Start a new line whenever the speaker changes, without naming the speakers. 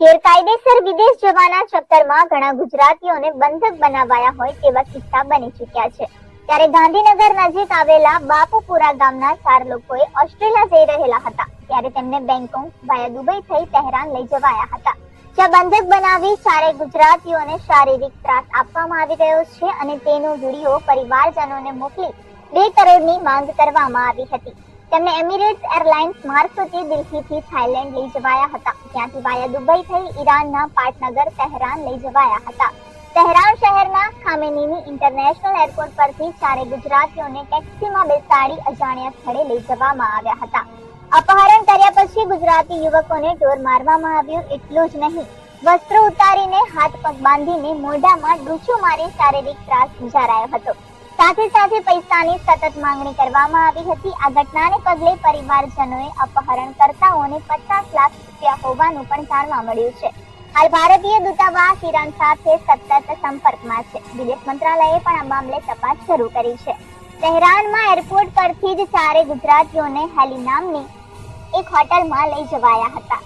ગેરકાયદેસર વિદેશ જવાના ચક્કરમાં ઘણા ગુજરાતીઓને બંધક બનાવાયા હોય તેવા કિસ્સા બની ચૂક્યા છે. ત્યારે ગાંધીનગર નજીક આવેલા બાપુપુરા ગામના ચાર લોકોએ ઓસ્ટ્રેલિયા જઈ રહેલા હતા. ત્યારે તેમને બેંકોક વાયા દુબઈ થઈ તહેરાન લઈ જવાયા હતા. જ્યાં બંધક બનાવી ચારે ગુજરાતીઓને શારીરિક ત્રાસ આપવામાં આવી રહ્યો છે અને તેનો વીડિયો પરિવારજનોને મોકલી બે કરોડની માંગ કરવામાં આવી હતી. તેમને એમિરેટ્સ એરલાઇન્સ મારફતે દિલ્હીથી થાઇલેન્ડ લઈ જવાયા હતા. ત્યાંથી વાયા દુબઈ થઈ ઈરાનના પાટનગર તહેરાન લઈ જવાયા હતા. તહેરાન શહેરના ખામેનીની ઇન્ટરનેશનલ એરપોર્ટ પરથી ચારે ગુજરાતીઓને ટેક્સીમાં બેસાડી અજાણ્યા સ્થળે લઈ જવામાં આવ્યા હતા. અપહરણ કર્યા પછી ગુજરાતી યુવકોને ઢોર મારવામાં આવ્યું એટલું જ નહીં. વસ્ત્રો ઉતારીને હાથ પગ બાંધીને મોઢામાં ડૂચું મારી શારીરિક ત્રાસ ગુજારાયો હતો. સાથે સાથે પૈસાની સતત માંગણી કરવામાં આવી હતી. આ ઘટનાને પગલે પરિવારજનોએ અપહરણકર્તાઓને પચાસ લાખ રૂપિયા હોવાનું પણ જાણવા મળ્યું છે. હાલ ભારતીય દૂતાવાસ ઈરાન સાથે સતત સંપર્કમાં છે. વિદેશ મંત્રાલયે પણ આ મામલે તપાસ શરૂ કરી છે. તહેરાનમાં એરપોર્ટ પરથી જ ચારે ગુજરાતીઓને હેલી નામની એક હોટલમાં લઈ જવાયા હતા.